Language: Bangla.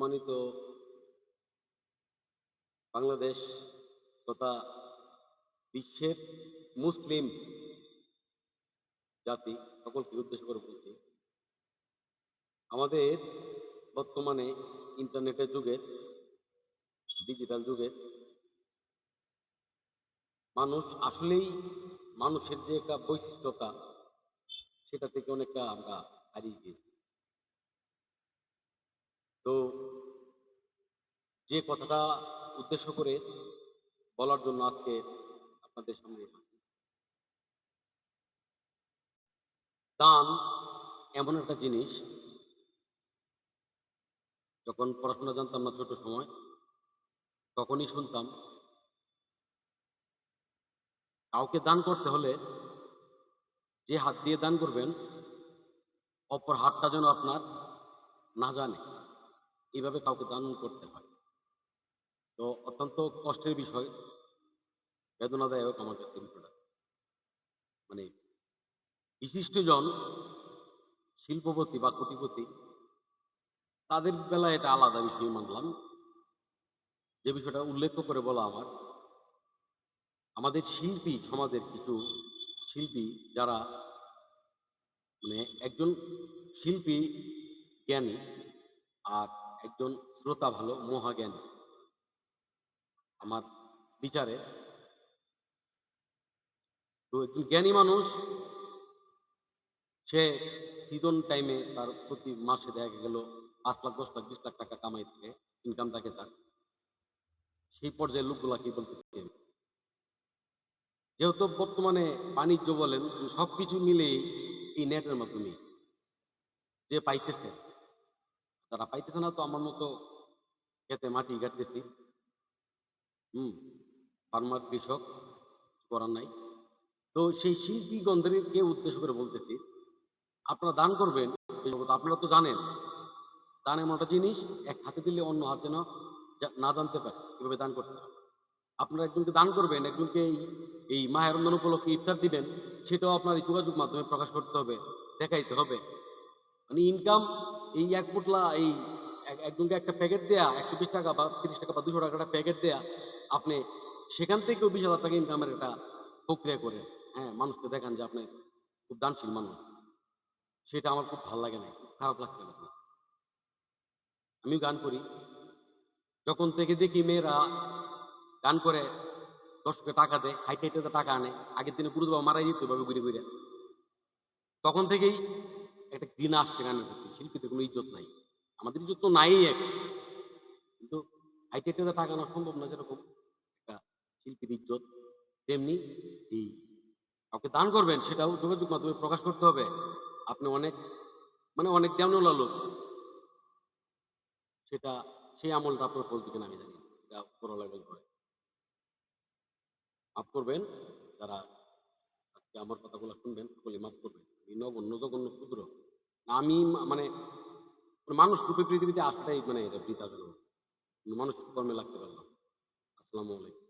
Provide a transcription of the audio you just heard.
সম্মানিত বাংলাদেশ তথা বিশ্বের মুসলিম জাতি সকলকে উদ্দেশ্য করে বলছি, আমাদের বর্তমানে ইন্টারনেটের যুগে, ডিজিটাল যুগে, মানুষ আসলেই মানুষের যে একটা বৈশিষ্ট্যতা, সেটা থেকে অনেকটা আমরা হারিয়ে গিয়েছি। তো যে কথাটা উদ্দেশ্য করে বলার জন্য আজকে আপনাদের সামনে দান এমন একটা জিনিস, যখন পড়াশোনা জানতাম না ছোট সময়, তখনই শুনতাম, কাউকে দান করতে হলে যে হাত দিয়ে দান করবেন, অপর হাতটা যেন আপনার না জানে। এইভাবে কাউকে দান করতে হয়। তো অত্যন্ত কষ্টের বিষয়। বেদনাদায়ক আমার কাছে বিষয়টা। মানে বিশিষ্টজন শিল্পপতি বা কোটিপতি, তাদের বেলায় এটা আলাদা বিষয় মানলাম। যে বিষয়টা উল্লেখ করে বলা আমার, আমাদের শিল্পী সমাজের কিছু শিল্পী যারা মানে একজন শিল্পী জ্ঞানী আর একজন শ্রোতা ভালো, মহাজ্ঞানী। আমার বিচারে তো একজন জ্ঞানী মানুষ, সে সিজন টাইমে তার প্রতি মাসে দেখা গেল পাঁচ লাখ, দশ লাখ, বিশ লাখ টাকা কামাইছে ইনকাম থাকে তার। সেই পর্যায়ে লোকগুলা কি বলতেছে যেহেতু বর্তমানে বাণিজ্য বলেন সব কিছু মিলেই এই নেটের মাধ্যমে যে পাইতেছে। তারা পাইতেছে না তো আমার মতো খেতে মাটি কাটতেছি হুম, ফার্মার কৃষক করার নাই। তো সেই শিল্পী শিল্পীগণদেরকে উদ্দেশ্য করে বলতেছি, আপনারা দান করবেন আপনারা তো জানেন। দান এমন একটা জিনিস, এক হাতে দিলে অন্য হাতে না না জানতে পারে এভাবে দান করতে আপনারা একজনকে দান করবেন, একজনকে এই এই মাহের রমজান উপলক্ষে ইফতার দিবেন, সেটাও আপনার যোগাযোগ মাধ্যমে প্রকাশ করতে হবে, দেখাইতে হবে। মানে ইনকাম এই এক পুটলা এই এক- একজনকে একটা প্যাকেট দেয়া, একশো বিশ টাকা বা তিরিশ টাকা বা দুশো টাকা একটা প্যাকেট দেয়া, আপনি সেখান থেকেও বিশ হাজার টাকা ইনকামের একটা প্রক্রিয়া করে হ্যাঁ মানুষকে দেখান যে আপনি খুব দানশীল মানুষ। সেটা আমার খুব ভালো লাগে না, খারাপ লাগছে না। আমিও গান করি। যখন থেকে দেখি মেয়েরা গান করে দর্শকে টাকা দেয়, হাইটে হাইটে টাকা আনে, আগের দিনে গুরু বাবা মারাই দিত ভাবে ঘুরে ঘুরে। তখন থেকেই একটা ঘৃণা আসছে গানের প্রতি। কোনো ইজ্জত নাই। আমাদের ইজ্জত তো নাই এক কিন্তু হাইটে হাইটে টাকা আনা সম্ভব না যেরকম একটা শিল্পীর ইজ্জত। তেমনি এই কাউকে দান করবেন, সেটাও যোগাযোগ মাধ্যমে প্রকাশ করতে হবে। আপনি অনেক মানে অনেক দেওয়ানোলা লোক। সেটা, সেই আমলটা আপনার পৌঁছবে কিনা আমি জানি। এটা উপর লেভেল করে মাফ করবেন, যারা আজকে আমার কথাগুলো শুনবেন সকলে মাফ করবেন। এই নগণ্য জঘন্য ক্ষুদ্র আমি মানে মানুষ রূপে পৃথিবীতে আসাটাই মানে এটা বৃথা মানুষ মানুষের কর্মে লাগতে পারলাম আসসালামু আলাইকুম।